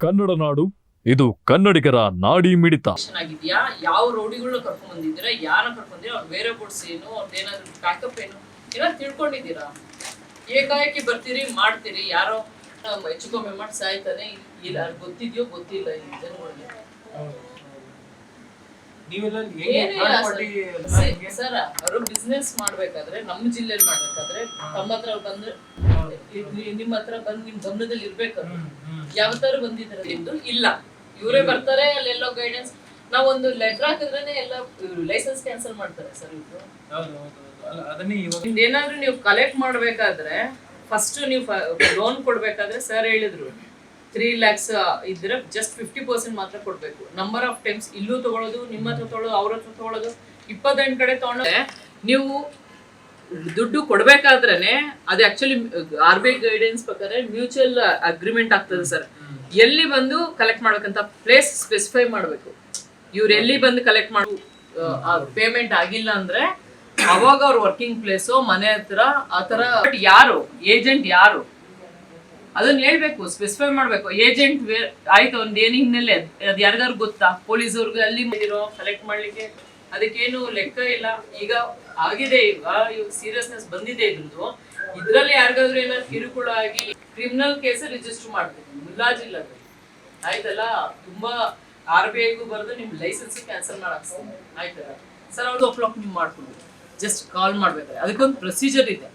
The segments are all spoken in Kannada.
ಕನ್ನಡ ನಾಡು ಇದು ಕನ್ನಡಿಗರ ನಾಡಿ ಮಿಡಿತ. ಆಗಿದ್ಯಾ? ಯಾವ ರೋಡಿಗಳನ್ನ ಕರ್ಕೊಂಡ್ ಬಂದಿದ್ದೀರಾ? ಯಾರನ್ನ ಕರ್ಕೊಂಡಿದ್ದೀರಾ ಅವ್ರ ಬೇರೆ ಬೋರ್ಡ್ಸ್ ಏನು? ಅವ್ರದ್ದೇನಾದ್ರು ಬ್ಯಾಕಪ್ ಏನು? ಏನಾದ್ರು ತಿಳ್ಕೊಂಡಿದ್ದೀರಾ? ಏಕಾಏಕಿ ಬರ್ತೀರಿ ಮಾಡ್ತೀರಿ? ಯಾರೋ ಹೆಚ್ಚು ಕಮ್ಮಿ ಮಾಡಿ ಸಾಯ್ತಾನೆ? ಇಲ್ಲ ಅದು ಗೊತ್ತಿದ್ಯೋ ಗೊತ್ತಿಲ್ಲ ಈ ಜನಗಳಿಗೆ. ಸರ್. ಪಾರ್ಟಿ ಸರ್ ಅವರು ಬಿಸ್ನೆಸ್ ಮಾಡ್ಬೇಕಾದ್ರೆ ನಮ್ಮ ಜಿಲ್ಲೆಯಲ್ಲಿ ಮಾಡ್ಬೇಕಾದ್ರೆ ತಮ್ಮ ಹತ್ರ ಬಂದ್ರೆ ನಿಮ್ಮ ಹತ್ರ ಬಂದ್ ನಿಮ್ ಗಮನದಲ್ಲಿ ಇರ್ಬೇಕು ಯಾವತ್ತಾರು ಯಾವ ತರ ಬಂದಿದ್ದಾರೆ ಎಂದು ಇಲ್ಲ. ಇವರೇ ಬರ್ತಾರೆ ಅಲ್ಲೆಲ್ಲೋ ಗೈಡೆನ್ಸ್ ನಾವೊಂದು ಲೆಟರ್ ಹಾಕಿದ್ರೇನೆ ಎಲ್ಲ ಲೈಸೆನ್ಸ್ ಕ್ಯಾನ್ಸಲ್ ಮಾಡ್ತಾರೆ ಸರ್ ಇವ್ರು. ನಿಮ್ದು ಏನಾದ್ರೂ ನೀವು ಕಲೆಕ್ಟ್ ಮಾಡ್ಬೇಕಾದ್ರೆ ಫಸ್ಟ್ ನೀವು ಲೋನ್ ಕೊಡ್ಬೇಕಾದ್ರೆ ಸರ್ ಹೇಳಿದ್ರು. ತ್ರೀ ಲ್ಯಾಕ್ಸ್ ಇದ್ರೆ ಜಸ್ಟ್ ಫಿಫ್ಟಿ ಪರ್ಸೆಂಟ್ ಮಾತ್ರ ಕೊಡ್ಬೇಕು. ನಂಬರ್ ಆಫ್ ಟೈಮ್ಸ್ ಇಲ್ಲೂ ತಗೊಳ್ಳೋದು ನಿಮ್ಮ ಹತ್ರ ತಗೊಳ್ಳೋದು ಅವ್ರ ಹತ್ರ ತಗೊಳ್ಳೋದು ಇಪ್ಪತ್ತೆಂಟು ಕಡೆ ತಗೊಂಡ್ರೆ ನೀವು ದುಡ್ಡು ಕೊಡ್ಬೇಕಾದ್ರೆ ಅದು actually R B I guidance ಪ್ರಕಾರ ಮ್ಯೂಚುವಲ್ ಅಗ್ರಿಮೆಂಟ್ ಆಗ್ತದೆ ಸರ್ ಎಲ್ಲಿ ಬಂದು ಕಲೆಕ್ಟ್ ಮಾಡ್ಬೇಕಂತ ಪ್ಲೇಸ್ ಸ್ಪೆಸಿಫೈ ಮಾಡಬೇಕು. ಇವ್ರು ಎಲ್ಲಿ ಬಂದು ಕಲೆಕ್ಟ್ ಮಾಡ ಪೇಮೆಂಟ್ ಆಗಿಲ್ಲ ಅಂದ್ರೆ ಅವಾಗ ಅವ್ರ ವರ್ಕಿಂಗ್ ಪ್ಲೇಸು ಮನೆ ಹತ್ರ ಆತರ ಬಟ್ ಯಾರು ಏಜೆಂಟ್ ಯಾರು? ಅದನ್ನ ಹೇಳ್ಬೇಕು ಸ್ಪೆಸಿಫೈ ಮಾಡ್ಬೇಕು. ಏಜೆಂಟ್ ಆಯ್ತು ಒಂದ್ ಏನ್ ಹಿನ್ನೆಲೆ? ಅದ್ ಯಾರಿಗಾರು ಗೊತ್ತಾ? ಪೊಲೀಸವ್ರಿಗೆ ಅಲ್ಲಿ ಮಾಡಿರೋ ಕಲೆಕ್ಟ್ ಮಾಡ್ಲಿಕ್ಕೆ? ಅದಕ್ಕೇನು ಲೆಕ್ಕ ಇಲ್ಲ. ಈಗ ಆಗಿದೆ, ಈಗ ಸೀರಿಯಸ್ನೆಸ್ ಬಂದಿದೆ ಇದ್ರದ್ದು. ಇದ್ರಲ್ಲಿ ಯಾರಿಗಾದ್ರೂ ಏನಾದ್ರು ಕಿರುಕುಳ ಆಗಿ ಕ್ರಿಮಿನಲ್ ಕೇಸ್ ರಿಜಿಸ್ಟರ್ ಮಾಡ್ಬೇಕು. ಮುಲ್ಲಾಜಿಲ್ಲ ಅದು. ಆಯ್ತಲ್ಲ? ತುಂಬಾ ಆರ್ ಬಿ ಐಗೂ ಬರೆದು ನಿಮ್ ಲೈಸೆನ್ಸ್ ಕ್ಯಾನ್ಸಲ್ ಮಾಡಕ್ ಆಯ್ತಲ್ಲ? ಸರ್ ಅವ್ರು ಕ್ಲಾಕ್ ನೀವು ಮಾಡ್ಕೊಂಡು ಜಸ್ಟ್ ಕಾಲ್ ಮಾಡ್ಬೇಕಾದ್ರೆ. ಅದಕ್ಕೊಂದು ಪ್ರೊಸೀಜರ್ ಇದೆ.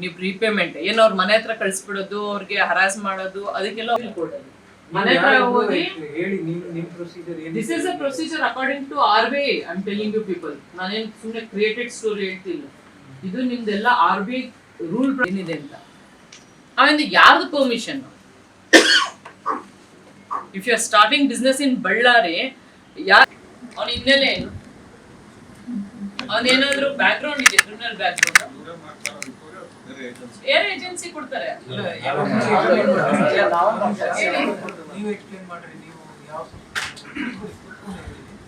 ನೀವು ಪ್ರೀಪೇಮೆಂಟ್ ಏನೋ ಅವ್ರ ಮನೆ ಹತ್ರ ಕಳಿಸ್ಬಿಡೋದು, ಅವ್ರಿಗೆ ಹರಾಸ್ ಮಾಡೋದು, ಅದಕ್ಕೆಲ್ಲ ಕೊಡೋದು ಮನೆ ಹತ್ರ ಹೋಗಿ ಹೇಳಿ ನಿಮ್ ನಿಮ್ procedure this is a procedure according to R B I I'm telling you people ನಾನೇನ್ ಸುಮ್ನೆ ಕ್ರಿಯೇಟೆಡ್ ಸ್ಟೋರಿ ಹೇಳ್ತಿಲ್ಲ. ಇದು ನಿಮ್ದೆಲ್ಲ ಆರ್ ಬಿ ಐ ರೂಲ್ ಏನಿದೆ ಅಂತ. ಆಮೇಲೆ ಯಾರ್ದು permission if you are starting business in Ballari ಯಾರ್ ಅವನ ಹಿನ್ನೆಲೆ ಏನು? ಅವನೇನಾದ್ರೂ ಬ್ಯಾಕ್ ಗ್ರೌಂಡ್ ಇದೆ criminal background air agency ಕೊಡ್ತಾರೆ. ನೀವು ಎಕ್ಸ್ಪ್ಲೇನ್ ಮಾಡ್ರಿ ನೀವು ಯಾವ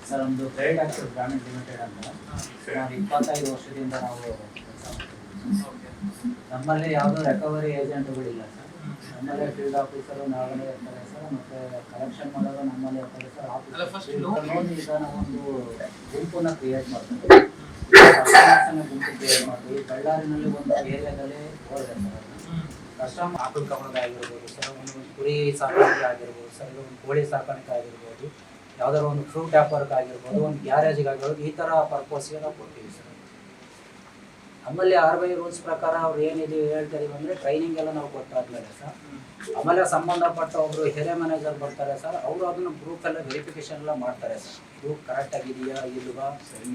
ಸರ್ ಒಂದು ಕ್ರೆಡಿಟ್ ಆಕ್ಸಿಸ್ ಗ್ರಾಮೀಣ ಲಿಮಿಟೆಡ್ ಅಂತ. ಸುಮಾರು ಇಪ್ಪತ್ತೈದು ವರ್ಷದಿಂದ ನಾವು ಕೆಲಸ. ನಮ್ಮಲ್ಲಿ ಯಾವುದೋ ರಿಕವರಿ ಏಜೆಂಟ್ಗಳಿಲ್ಲ ಸರ್. ನಮ್ಮಲ್ಲೇ ಫೀಲ್ಡ್ ಆಫೀಸರು ನಾವೇ ಇರ್ತಾರೆ ಸರ್. ಮತ್ತೆ ಕಲೆಕ್ಷನ್ ಮಾಡೋದು ನಮ್ಮಲ್ಲೇ ಇರ್ತಾರೆ ಸರ್. ಆಫೀಸ್ ಈಗ ನಾವೊಂದು ಗುಂಪನ್ನ ಕ್ರಿಯೇಟ್ ಮಾಡ್ತೀವಿ. ಗುಂಪು ಕ್ರಿಯೇಟ್ ಮಾಡ್ತೀವಿ. ಬಳ್ಳಾರಿನಲ್ಲಿ ಒಂದು ಏರಿಯಾದಲ್ಲಿ ಹೋದ್ರೆ ಸರ್. ಅದು. ಆಕಳು ಕವನದ ಆಗಿರ್ಬೋದು ಸರ್, ಒಂದು ಕುರಿ ಸಾಕಾಣಿಕೆ ಆಗಿರ್ಬೋದು, ಸರ್ ಒಂದು ಕೋಳಿ ಸಾಕಾಣಿಕೆ ಆಗಿರ್ಬೋದು, ಯಾವ್ದಾದ್ರು ಒಂದು ಫ್ರೂಟ್ ವ್ಯಾಪಾರಕ್ಕೆ ಆಗಿರ್ಬೋದು, ಒಂದು ಗ್ಯಾರೇಜ್ಗೆ ಆಗಿರ್ಬೋದು, ಈ ಥರ ಪರ್ಪಸ್ಗೆ ನಾವು ಕೊಡ್ತೀವಿ, ಸರ್ ಆಮೇಲೆ ಆರ್ ಬೈ ರೂಲ್ಸ್ ಪ್ರಕಾರ ಅವ್ರು ಏನಿದೆ ಹೇಳ್ತಾರೆ ಅಂದರೆ ಟ್ರೈನಿಂಗ್ ಎಲ್ಲ ನಾವು ಕೊಟ್ಟಾದ್ಮೇಲೆ ಸರ್, ಆಮೇಲೆ ಸಂಬಂಧಪಟ್ಟ ಒಬ್ರು ಹಿರಿಯ ಮ್ಯಾನೇಜರ್ ಬರ್ತಾರೆ, ಸರ್, ಅವರು ಅದನ್ನ ಗ್ರೂಪ್ ಎಲ್ಲ ವೆರಿಫಿಕೇಶನ್ ಎಲ್ಲ ಮಾಡ್ತಾರೆ, ಸರ್ ಇದು ಕರೆಕ್ಟ್ ಆಗಿದೆಯಾ, ಇಲ್ವಾ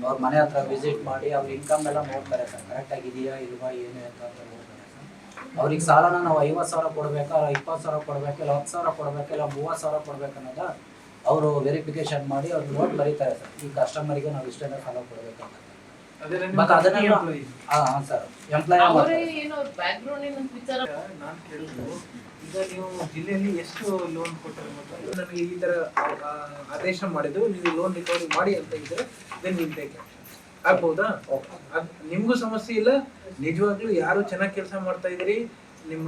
ಅವ್ರ ಮನೆ ಹತ್ರ ವಿಸಿಟ್ ಮಾಡಿ ಅವ್ರ ಇನ್ಕಮ್ ಎಲ್ಲ ನೋಡ್ತಾರೆ, ಸರ್ ಕರೆಕ್ಟ್ ಆಗಿದೆಯಾ, ಇಲ್ವಾ, ಏನು ಅಂತ ನೋಡ್ತಾರೆ ಅವ್ರಿಗೆ ಸಾಲನ ನಾವು ಐವತ್ತು ಸಾವಿರ ಕೊಡ್ಬೇಕಾ ಇಪ್ಪತ್ತು ಸಾವಿರ ಕೊಡ್ಬೇಕು ಇಲ್ಲ ಹತ್ತು ಸಾವಿರ ಕೊಡ್ಬೇಕು ಇಲ್ಲ ಮೂವತ್ತು ಸಾವಿರ ಕೊಡ್ಬೇಕನ್ನೋದ ಅವರು ವೆರಿಫಿಕೇಶನ್ ಮಾಡಿ ಅವ್ರು ನೋಟ್ ಬರೀತಾರೆ ಸರ್ ಈ ಕಸ್ಟಮರಿಗೆ ನಾವು ಇಷ್ಟೆಲ್ಲ ಸಾಲ ಕೊಡಬೇಕಂತ ಅದರ ಅದನ್ನ ಹಾಂ ಹಾಂ ಸರ್ ಎಂಪ್ಲಾಯ್ ನಾನು ಕೇಳಿದ್ರು ಈಗ ನೀವು ಜಿಲ್ಲೆಯಲ್ಲಿ ಎಷ್ಟು ಲೋನ್ ಕೊಟ್ಟರೆ ಮತ್ತು ನಮಗೆ ಈ ತರ ಆ, ಆದೇಶ ಮಾಡಿದ್ದು ನೀವು ಲೋನ್ ರಿಕವರಿ ಮಾಡಿ ಅಂತ ಇದ್ರೆ ದೆನ್ ವಿಲ್ ಟೇಕ್ ಆಗ್ಬೋದಾ? ಅದ್ ನಿಮ್ಗೂ ಸಮಸ್ಯೆ ಇಲ್ಲ. ನಿಜವಾಗ್ಲೂ ಯಾರು ಚೆನ್ನಾಗಿ ಕೆಲಸ ಮಾಡ್ತಾ ಇದ್ರಿ ನಿಮ್ಮ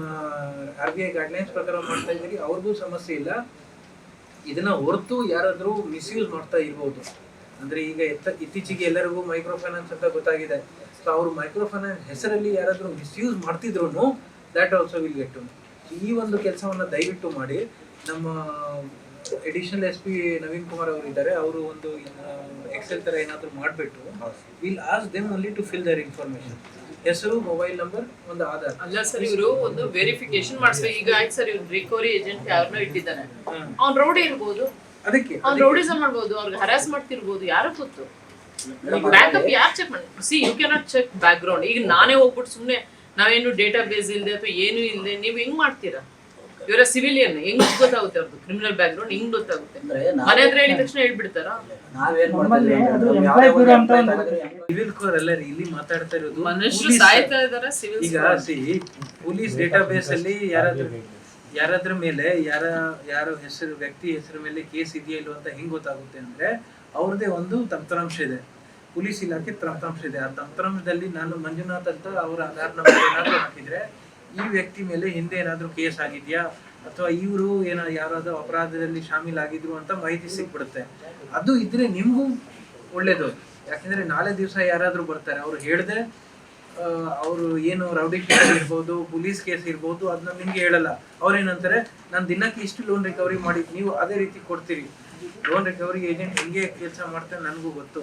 ಆರ್ ಬಿ ಐ ಗೈಡ್ಲೈನ್ಸ್ ಪ್ರಕಾರ ಮಾಡ್ತಾ ಇದ್ದೀರಿ. ಅವ್ರಿಗೂ ಸಮಸ್ಯೆ ಇಲ್ಲ. ಇದನ್ನ ಹೊರತು ಯಾರಾದ್ರೂ ಮಿಸ್ಯೂಸ್ ಮಾಡ್ತಾ ಇರ್ಬೋದು. ಅಂದ್ರೆ ಈಗ ಎತ್ತ, ಇತ್ತೀಚೆಗೆ ಎಲ್ಲರಿಗೂ ಮೈಕ್ರೋ ಫೈನಾನ್ಸ್ ಅಂತ ಗೊತ್ತಾಗಿದೆ. ಸೊ ಅವರು ಮೈಕ್ರೋ ಫೈನಾನ್ಸ್ ಹೆಸರಲ್ಲಿ ಯಾರಾದ್ರೂ ಮಿಸ್ಯೂಸ್ ಮಾಡ್ತಿದ್ರು ದ್ಯಾಟ್ ಆಲ್ಸೋ ವಿಲ್ ಗೆಟ್ ಈ ಒಂದು ಕೆಲಸವನ್ನ ದಯವಿಟ್ಟು ಮಾಡಿ. ನಮ್ಮ additional S P Naveen Kumar ಅವರು ಇದ್ದಾರೆ ಅವರು ಒಂದು ಎಕ್ಸೆಲ್ ತರ ಏನಾದರೂ ಮಾಡಿಬಿಟ್ಟು will ask them only to fill their information ಹೆಸರು ಮೊಬೈಲ್ ನಂಬರ್ ಒಂದು ಆಧಾರ್. ಅಲ್ಲ ಸರ್ ಇವರು ಒಂದು ವೆರಿಫಿಕೇಶನ್ ಮಾಡಿಸ್ಬೇಕು. ಈಗ ಆಯ್ತು ಸರ್ ಇವ್ರು ರಿಕವರಿ ಏಜೆಂಟ್ ಯಾರನ್ನೋ ಇಟ್ಟಿದ್ದಾನೆ ಅವ್ನು ರೌಡಿ ಇರ್ಬೋದು. ಅದಕ್ಕೆ ಅವ್ನ್ ರೌಡಿಸಮ್ ಮಾಡ್ಬೋದು ಅವ್ರಿಗೆ ಹರಾಸ್ ಮಾಡ್ತಿರ್ಬೋದು ಯಾರು ಗೊತ್ತು? ಬ್ಯಾಕಪ್ ಯಾರು ಚೆಕ್ ಮಾಡಿ? See you cannot check background ಈಗ ನಾನೇ ಹೋಗ್ಬಿಟ್ಟು ಸುಮ್ನೆ ನಾವೇನು ಡೇಟಾ ಬೇಸ್ ಇಲ್ಲದೆ ಅಥವಾ ಏನು ಇಲ್ಲದೆ ನೀವು ಹೆಂಗ್ ಮಾಡ್ತೀರಾ? ಇವರ ಸಿವಿಲಿಯನ್ ಹೆಂಗ್ ಗೊತ್ತಾಗುತ್ತೆ ಅವ್ರದ್ದು ಕ್ರಿಮಿನಲ್ ಬ್ಯಾಕ್ ಗ್ರೌಂಡ್ ಹೆಂಗ್ ಗೊತ್ತಾಗುತ್ತೆ? ಅಂದ್ರೆ ಮನೆ ಹತ್ರ ಹೇಳಿದ ತಕ್ಷಣ ಹೇಳ್ಬಿಡ್ತಾರ? ಸಿವಿಲ್ ಕೋರ್ ಎಲ್ಲ ರೀ ಇಲ್ಲಿ ಮಾತಾಡ್ತಾ ಇರೋದು ಮನುಷ್ಯರು. ಸಾಯ್ತಾ ಇದಾರೆ ಸಿವಿಲ್ ಈಗ ಸಿ ಪೊಲೀಸ್ ಡೇಟಾಬೇಸ್ ಅಲ್ಲಿ ಯಾರಾದ್ರೂ ಯಾರಾದ್ರ ಮೇಲೆ ಯಾರ ಯಾರ ಹೆಸರು ವ್ಯಕ್ತಿ ಹೆಸರು ಮೇಲೆ ಕೇಸ್ ಇದೆಯಾ ಇಲ್ವ ಅಂತ ಹೆಂಗ್ ಗೊತ್ತಾಗುತ್ತೆ ಅಂದ್ರೆ ಅವ್ರದೇ ಒಂದು ತಂತ್ರಾಂಶ ಇದೆ. ಪೊಲೀಸ್ ಇಲಾಖೆ ತಂತ್ರಾಂಶ ಇದೆ. ಆ ತಂತ್ರಾಂಶದಲ್ಲಿ ನಾನು ಮಂಜುನಾಥ್ ಅಂತ ಅವ್ರ ಆಧಾರ್ ನಂಬರ್ ಏನಾದ್ರು ಹಾಕಿದ್ರೆ ಈ ವ್ಯಕ್ತಿ ಮೇಲೆ ಹಿಂದೆ ಏನಾದರೂ ಕೇಸ್ ಆಗಿದೆಯಾ? ಅಥವಾ ಇವರು ಏನೋ, ಯಾರಾದರೂ ಅಪರಾಧದಲ್ಲಿ ಶಾಮೀಲಾಗಿದ್ರು ಅಂತ ಮಾಹಿತಿ ಸಿಕ್ಬಿಡುತ್ತೆ. ಅದು ಇದ್ರೆ ನಿಮಗೂ ಒಳ್ಳೇದು. ಯಾಕೆಂದ್ರೆ ನಾಳೆ ದಿವಸ ಯಾರಾದರೂ ಬರ್ತಾರೆ, ಅವ್ರು ಹೇಳ್ದೆ ಅವರು ಏನು ರೌಡಿ ಕೇಸ್ ಇರ್ಬೋದು, ಪೊಲೀಸ್ ಕೇಸ್ ಇರ್ಬೋದು ಅದನ್ನ ನಿಮ್ಗೆ ಹೇಳಲ್ಲ. ಅವ್ರೇನಂತಾರೆ ನಾನು ದಿನಕ್ಕೆ ಇಷ್ಟು ಲೋನ್ ರಿಕವರಿ ಮಾಡಿ ನೀವು ಅದೇ ರೀತಿ ಕೊಡ್ತೀರಿ. ಲೋನ್ ರಿಕವರಿ ಏಜೆಂಟ್ ಹೆಂಗೆ ಕೆಲಸ ಮಾಡ್ತಾರೆ ನನಗೂ ಗೊತ್ತು.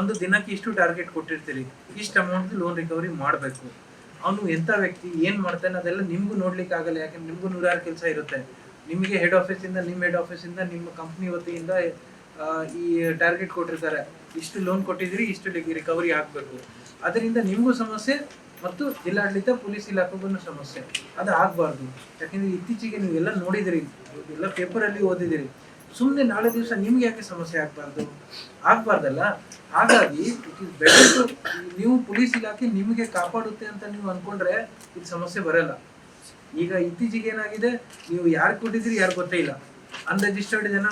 ಒಂದು ದಿನಕ್ಕೆ ಇಷ್ಟು ಟಾರ್ಗೆಟ್ ಕೊಟ್ಟಿರ್ತೀರಿ. ಇಷ್ಟು ಅಮೌಂಟ್ ಲೋನ್ ರಿಕವರಿ ಮಾಡಬೇಕು. ಅವನು ಎಂಥ ವ್ಯಕ್ತಿ, ಏನ್ ಮಾಡ್ತಾನೆ ಅದೆಲ್ಲ ನಿಮ್ಗೂ ನೋಡ್ಲಿಕ್ಕೆ ಆಗಲ್ಲ, ಯಾಕಂದ್ರೆ ನಿಮ್ಗೂ ನೂರಾರು ಕೆಲಸ ಇರುತ್ತೆ. ನಿಮಗೆ ಹೆಡ್ ಆಫೀಸ್ ಇಂದ, ನಿಮ್ಮ ಹೆಡ್ ಆಫೀಸ್ ಇಂದ, ನಿಮ್ಮ ಕಂಪ್ನಿ ವತಿಯಿಂದ ಈ ಟಾರ್ಗೆಟ್ ಕೊಟ್ಟಿರ್ತಾರೆ. ಇಷ್ಟು ಲೋನ್ ಕೊಟ್ಟಿದ್ರಿ ಇಷ್ಟು ರಿಕವರಿ ಆಗ್ಬೇಕು. ಅದರಿಂದ ನಿಮಗೂ ಸಮಸ್ಯೆ ಮತ್ತು ಜಿಲ್ಲಾಡಳಿತ, ಪೊಲೀಸ್ ಇಲಾಖೆಗೂ ಸಮಸ್ಯೆ. ಅದು ಆಗ್ಬಾರ್ದು. ಯಾಕಂದ್ರೆ ಇತ್ತೀಚೆಗೆ ನೀವೆಲ್ಲ ನೋಡಿದಿರಿ, ಎಲ್ಲ ಪೇಪರಲ್ಲಿ ಓದಿದಿರಿ. ಸುಮ್ಮನೆ ನಾಳೆ ದಿವಸ ನಿಮ್ಗೆ ಯಾಕೆ ಸಮಸ್ಯೆ ಆಗ್ಬಾರ್ದು? ಆಗ್ಬಾರ್ದಲ್ಲ? ಹಾಗಾಗಿ ಇಟ್ ಇಸ್ ಬೆಟರ್ ಟು ನೀವು ಪೊಲೀಸ್ ಇಲಾಖೆ ನಿಮಗೆ ಕಾಪಾಡುತ್ತೆ ಅಂತ ನೀವು ಅನ್ಕೊಂಡ್ರೆ ಇದು ಸಮಸ್ಯೆ ಬರಲ್ಲ. ಈಗ ಇತ್ತೀಚೆಗೆ ಏನಾಗಿದೆ? ನೀವು ಯಾರು ಕೊಟ್ಟಿದ್ರಿ ಯಾರು ಗೊತ್ತೇ ಇಲ್ಲ. ಅನ್ರಿಜಿಸ್ಟರ್ಡ್ ಜನ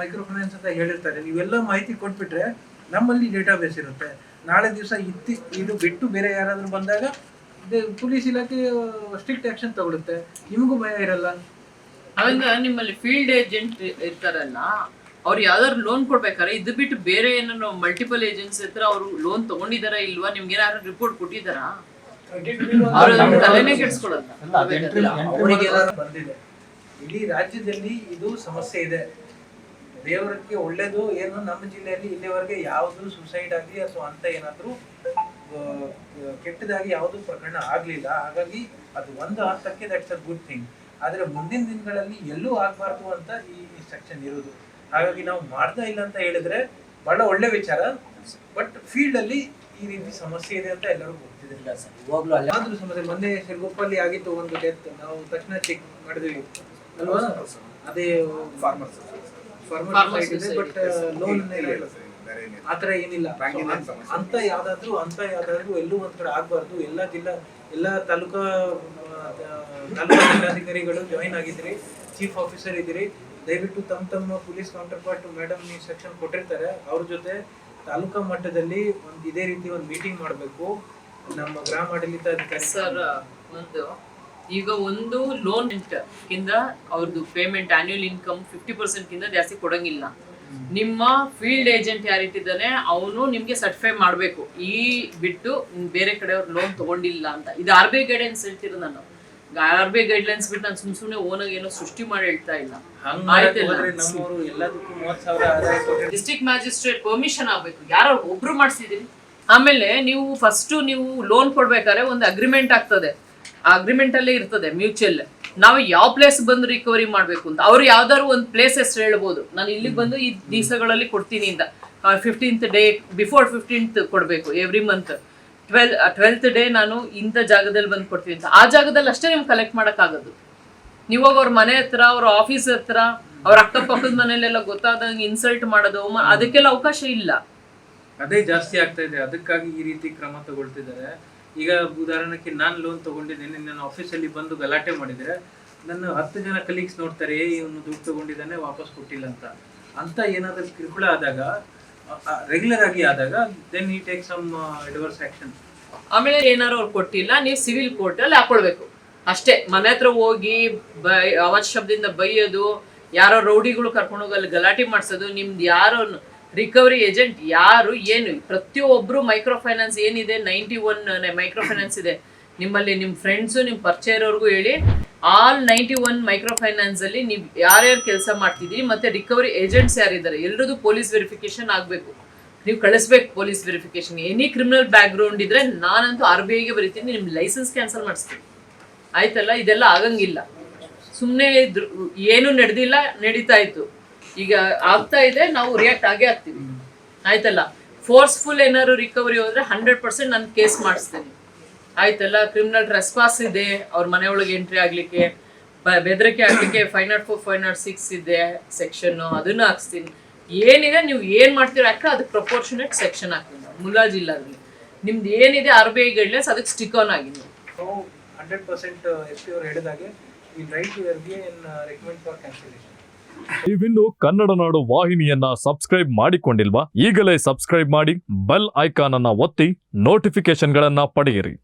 ಮೈಕ್ರೋ ಫೈನಾನ್ಸ್ ಅಂತ ಹೇಳಿರ್ತಾರೆ. ನೀವೆಲ್ಲ ಮಾಹಿತಿ ಕೊಟ್ಬಿಟ್ರೆ ನಮ್ಮಲ್ಲಿ ಡೇಟಾ ಬೇಸ್ ಇರುತ್ತೆ. ನಾಳೆ ದಿವಸ ಇತ್ತಿ, ಇದು ಬಿಟ್ಟು ಬೇರೆ ಯಾರಾದರೂ ಬಂದಾಗ ಪೊಲೀಸ್ ಇಲಾಖೆ ಸ್ಟ್ರಿಕ್ಟ್ ಆ್ಯಕ್ಷನ್ ತಗೊಳುತ್ತೆ. ನಿಮಗೂ ಭಯ ಇರಲ್ಲ. ಅವಾಗ ನಿಮ್ಮಲ್ಲಿ ಫೀಲ್ಡ್ ಏಜೆಂಟ್ ಇರ್ತಾರಲ್ಲ ಅವ್ರು ಯಾವ್ದಾದ್ರು ಲೋನ್ ಕೊಡ್ಬೇಕಾರೆ ಇದು ಬಿಟ್ಟು ಬೇರೆ ಏನೋ ಮಲ್ಟಿಪಲ್ ಏಜೆನ್ಸಿ ಹತ್ರ ಅವರು ಲೋನ್ ತಗೊಂಡಿದಾರಾ ಇಲ್ವಾ? ನಿಮ್ಗೆ ಏನಾದ್ರು ರಿಪೋರ್ಟ್ ಕೊಟ್ಟಿದ್ದಾರಾ ಅವ್ರು ಅದನ್ನ ತಲೆನೇ ಕೆಡ್ಸ್ಕೊಳಲ್ಲ. ಬಂದಿದೆ. ಇಡೀ ರಾಜ್ಯದಲ್ಲಿ ಇದು ಸಮಸ್ಯೆ ಇದೆ. ದೇವರಕ್ಕೆ ಒಳ್ಳೇದು ಏನು ನಮ್ಮ ಜಿಲ್ಲೆಯಲ್ಲಿ ಇಲ್ಲಿವರೆಗೆ ಯಾವ್ದು ಸುಸೈಡ್ ಆಗಲಿ ಅಥವಾ ಅಂತ ಏನಾದ್ರೂ ಕೆಟ್ಟದಾಗಿ ಯಾವುದು ಪ್ರಕರಣ ಆಗ್ಲಿಲ್ಲ. ಹಾಗಾಗಿ ಅದು ಒಂದು ಹಂತಕ್ಕೆ ದಟ್ಸ್ ಅ ಗುಡ್ ಥಿಂಗ್ ಆದ್ರೆ ಮುಂದಿನ ದಿನಗಳಲ್ಲಿ ಎಲ್ಲೂ ಆಗಬಾರ್ದು ಅಂತ ಈ ಇನ್ಸ್ಟ್ರಕ್ಷನ್ ಇರೋದು ಹಾಗಾಗಿ ನಾವು ಮಾಡ್ತಾ ಇಲ್ಲ ಅಂತ ಹೇಳಿದ್ರೆ ಬಹಳ ಒಳ್ಳೆ ವಿಚಾರ. ಬಟ್ ಫೀಲ್ಡ್ ಅಲ್ಲಿ ಈ ರೀತಿ ಸಮಸ್ಯೆ ಇದೆ ಅಂತ ಎಲ್ಲರೂ ಗೊತ್ತಿದ್ರೆ ಇಲ್ಲ ಸರ್. ಇವಾಗ್ಲೂ ಅಲ್ಲಿ ಆದ್ರೂ ಸಮಸ್ಯೆ ಮೊನ್ನೆ ಸಿರ್ಗುಪ್ಪಲ್ಲಿ ಆಗಿತ್ತು ಒಂದು ಡೆತ್ ನಾವು ತಕ್ಷಣ ಚೆಕ್ ಮಾಡಿದ್ವಿ. ಅಲ್ವಾ? ಅದೇ ಫಾರ್ಮರ್ಸ್ ಫಾರ್ಮರ್ ಬಟ್. ಲೋನ್ ಇಲ್ಲ. ಇಲ್ಲ ಏನಿಲ್ಲ. ಆತರ ಏನಿಲ್ಲ. ಅಂತ ಯಾವ್ದಾದ್ರು ಅಂತ ಯಾವ್ದಾದ್ರು ಎಲ್ಲೂ ಒಂದ್ ಕಡೆ ಆಗ್ಬಾರ್ದು. ಎಲ್ಲಾ ಜಿಲ್ಲಾ ಎಲ್ಲಾ ತಾಲೂಕಾ ಆ, ತಾಲೂಕಾ ಜಿಲ್ಲಾಧಿಕಾರಿಗಳು ಜಾಯಿನ್ ಆಗಿದ್ರಿ ಚೀಫ್ ಆಫೀಸರ್ ಇದ್ದೀರಿ. ದಯವಿಟ್ಟು ತಮ್ಮ ತಮ್ಮ ಪೊಲೀಸ್ ಕೌಂಟರ್ ಪಾರ್ಟ್ ಮೇಡಮ್ ನೀವು ಸೆಕ್ಷನ್ ಕೊಟ್ಟಿರ್ತಾರೆ. ಅವ್ರ ಜೊತೆ ತಾಲೂಕಾ ಮಟ್ಟದಲ್ಲಿ ಒಂದು ಇದೇ ರೀತಿ ಒಂದು ಮೀಟಿಂಗ್ ಮಾಡಬೇಕು. ನಮ್ಮ ಗ್ರಾಮ ಆಡಳಿತ ಸರ್ ಒಂದು ಈಗ ಒಂದು ಲೋನ್ ಕಿಂದ ಅವ್ರದ್ದು payment annual income fifty percent ಕಿಂತ ಜಾಸ್ತಿ ಕೊಡಂಗಿಲ್ಲ. ನಿಮ್ಮ ಫೀಲ್ಡ್ ಏಜೆಂಟ್ ಯಾರಿಟ್ಟಿದ್ದಾನೆ ಅವನು ನಿಮಗೆ ಸರ್ಟಿಫೈ ಮಾಡಬೇಕು. ಈ ಬಿಟ್ಟು ಬೇರೆ ಕಡೆ ಅವ್ರು ಲೋನ್ ತಗೊಂಡಿಲ್ಲ ಅಂತ. ಇದು ಆರ್ ಬಿ ಐ ಗೈಡೆನ್ಸ್ ಹೇಳ್ತಿರೋ ನಾನು. ಆರ್ ಬಿ ಐ ಗೈಡ್ಲೈನ್ಸ್ ಬಿಟ್ಟು ನಾನು ಸುಮ್ ಸುಮ್ಮನೆ ಓನಾಗ ಏನೋ ಸೃಷ್ಟಿ ಮಾಡಿ ಹೇಳ್ತಾ ಇಲ್ಲ. ಡಿಸ್ಟ್ರಿಕ್ಟ್ ಮ್ಯಾಜಿಸ್ಟ್ರೇಟ್ ಪರ್ಮಿಷನ್ ಆಗ್ಬೇಕು. ಯಾರೋ ಒಬ್ರು ಮಾಡಿಸಿದೀನಿ ಆಮೇಲೆ ನೀವು ಫಸ್ಟ್ ನೀವು ಲೋನ್ ಕೊಡ್ಬೇಕಾದ್ರೆ ಒಂದು ಅಗ್ರಿಮೆಂಟ್ ಆಗ್ತದೆ. ಆ ಅಗ್ರಿಮೆಂಟ್ ಅಲ್ಲೇ ಇರ್ತದೆ ಮ್ಯೂಚುವಲ್ ನಾವು ಯಾವ ಪ್ಲೇಸ್ ಬಂದು ರಿಕವರಿ ಮಾಡ್ಬೇಕು ಅಂತ. ಅವ್ರು ಯಾವ್ದಾದ್ರು ಒಂದು ಪ್ಲೇಸ್ ಹೆಸರು ಹೇಳ್ಬೋದು. ನಾನು ಇಲ್ಲಿಗೆ ಬಂದು ಈ ದಿವಸಗಳಲ್ಲಿ ಕೊಡ್ತೀನಿ ಅಂತ. ಫಿಫ್ಟೀನ್ತ್ ಡೇ ಬಿಫೋರ್ ಫಿಫ್ಟೀನ್ತ್ ಕೊಡಬೇಕು every month twelve twelfth day ನಾನು ಇಂಥ ಜಾಗದಲ್ಲಿ ಬಂದು ಕೊಡ್ತೀನಿ ಅಂತ. ಆ ಜಾಗದಲ್ಲಿ ಅಷ್ಟೇ ನೀವು ಕಲೆಕ್ಟ್ ಮಾಡೋಕ್ಕಾಗೋದು ನೀವಾಗ ಅವ್ರ ಮನೆ ಹತ್ರ ಅವ್ರ ಆಫೀಸ್ ಹತ್ರ ಅವ್ರ ಅಕ್ಕಪಕ್ಕದ ಮನೇಲೆಲ್ಲ ಗೊತ್ತಾದಂಗೆ ಇನ್ಸಲ್ಟ್ ಮಾಡೋದು ಅದಕ್ಕೆಲ್ಲ ಅವಕಾಶ ಇಲ್ಲ. ಅದೇ ಜಾಸ್ತಿ ಆಗ್ತಾ ಇದೆ. ಅದಕ್ಕಾಗಿ ಈ ರೀತಿ ಕ್ರಮ ತಗೊಳ್ತಿದ್ದಾರೆ. ಈಗ ಉದಾಹರಣಕ್ಕೆ ನಾನು ಲೋನ್ ತಗೊಂಡಿದ್ದೇನೆ ನನ್ನ ಆಫೀಸಲ್ಲಿ ಬಂದು ಗಲಾಟೆ ಮಾಡಿದರೆ ನನ್ನ ಹತ್ತು ಜನ ಕಲೀಗ್ಸ್ ನೋಡ್ತಾರೆ ಏ ಇವನು ದುಡ್ಡು ತಗೊಂಡಿದ್ದಾನೆ ವಾಪಸ್ ಕೊಟ್ಟಿಲ್ಲ ಅಂತ. ಅಂತ ಏನಾದರೂ ಕಿರುಕುಳ ಆದಾಗ ರೆಗ್ಯುಲರ್ ಆಗಿ ಆದಾಗ ದೆನ್ ಈ ಟೇಕ್ ಸಮ್ ಅಡ್ವರ್ಸ್ ಆಕ್ಷನ್ ಆಮೇಲೆ ಏನಾರು ಅವ್ರು ಕೊಟ್ಟಿಲ್ಲ, ನೀವು ಸಿವಿಲ್ ಕೋರ್ಟ್ ಅಲ್ಲಿ ಹಾಕೊಳ್ಬೇಕು. ಅಷ್ಟೇ, ಮನೆ ಹತ್ರ ಹೋಗಿ ಬೈ ಶಬ್ದದಿಂದ ಬೈಯೋದು, ಯಾರೋ ರೌಡಿಗಳು ಕರ್ಕೊಂಡು ಅಲ್ಲಿ ಗಲಾಟೆ ಮಾಡಿಸೋದು, ನಿಮ್ದು ಯಾರೋ ರಿಕವರಿ ಏಜೆಂಟ್ ಯಾರು ಏನು ಪ್ರತಿಯೊಬ್ಬರು ಮೈಕ್ರೋ ಫೈನಾನ್ಸ್ ಏನಿದೆ ನೈಂಟಿ ಒನ್ ಮೈಕ್ರೋ ಫೈನಾನ್ಸ್ ಇದೆ. ನಿಮ್ಮಲ್ಲಿ ನಿಮ್ಮ ಫ್ರೆಂಡ್ಸು ನಿಮ್ಮ ಪರಿಚಯ ಇರೋರ್ಗೂ ಹೇಳಿ all ninety one micro finance ಅಲ್ಲಿ ನೀವು ಯಾರ್ಯಾರು ಕೆಲಸ ಮಾಡ್ತಿದ್ದೀರಿ, ಮತ್ತೆ ರಿಕವರಿ ಏಜೆಂಟ್ಸ್ ಯಾರಿದ್ದಾರೆ ಎಲ್ಲರದು ಪೊಲೀಸ್ ವೆರಿಫಿಕೇಶನ್ ಆಗಬೇಕು. ನೀವು ಕಳಿಸ್ಬೇಕು police verification any criminal background ಇದ್ರೆ ನಾನಂತೂ ಆರ್ ಬಿ ಐಗೆ ಬರೀತೀನಿ ನಿಮ್ಮ ಲೈಸೆನ್ಸ್ ಕ್ಯಾನ್ಸಲ್ ಮಾಡಿಸ್ತೀನಿ. ಆಯ್ತಲ್ಲ? ಇದೆಲ್ಲ ಆಗಂಗಿಲ್ಲ. ಸುಮ್ಮನೆ ಏನು ನಡೆದಿಲ್ಲ, ನಡೀತಾ ಇತ್ತು. ಈಗ ಆಗ್ತಾ ಇದೆ, ನಾವು ರಿಯಾಕ್ಟ್ ಆಗೇ ಆಗ್ತೀವಿ. ಆಯ್ತಲ್ಲ? ಫೋರ್ಸ್ಫುಲ್ ಏನಾದ್ರು ರಿಕವರಿ ಹೋದ್ರೆ ಹಂಡ್ರೆಡ್ ಪರ್ಸೆಂಟ್ ನಾನು ಕೇಸ್ ಮಾಡಿಸ್ತೀನಿ. ಆಯ್ತಲ್ಲ ಕ್ರಿಮಿನಲ್ ರೆಸ್ಪಾನ್ಸ್ ಇದೆ ಅವ್ರ ಮನೆಯೊಳಗೆ ಎಂಟ್ರಿ ಆಗ್ಲಿಕ್ಕೆ ಬೆದರಿಕೆ ಆಗ್ಲಿಕ್ಕೆ five nought four five nought six ಇದೆ ಸೆಕ್ಷನ್ ಅದನ್ನ ಹಾಕ್ಸ್ತೀನಿ. ಏನಿದೆ ನೀವು ಏನ್ ಮಾಡ್ತೀರೋ ಹಾಕ್ರೆ ಅದಕ್ಕೆ ಪ್ರಪೋರ್ಷನೇಟ್ ಸೆಕ್ಷನ್ ಹಾಕ್ತೀನಿ. ಮುಲಾಜಿಲ್ಲ ಅದ್ರಲ್ಲಿ ನಿಮ್ದು ಏನಿದೆ ಆರ್ ಬಿ ಐ ಗೈಡ್ಲೈನ್ಸ್ ಅದಕ್ಕೆ ಸ್ಟಿಕ್ ಆನ್ ಆಗಿ ನೀವು ಹಂಡ್ರೆಡ್ ಪರ್ಸೆಂಟ್ ಎಸ್ ಪಿ ಅವರು ಹೇಳಿದಾಗೆ right to R B N recommend for cancellation ನೀವಿನ್ನು ಕನ್ನಡ ನಾಡು ವಾಹಿನಿಯನ್ನ ಸಬ್ಸ್ಕ್ರೈಬ್ ಮಾಡಿಕೊಂಡಿಲ್ವಾ? ಈಗಲೇ ಸಬ್ಸ್ಕ್ರೈಬ್ ಮಾಡಿ ಬೆಲ್ ಐಕಾನ್ ಅನ್ನ ಒತ್ತಿ ನೋಟಿಫಿಕೇಶನ್ಗಳನ್ನ ಪಡೆಯಿರಿ.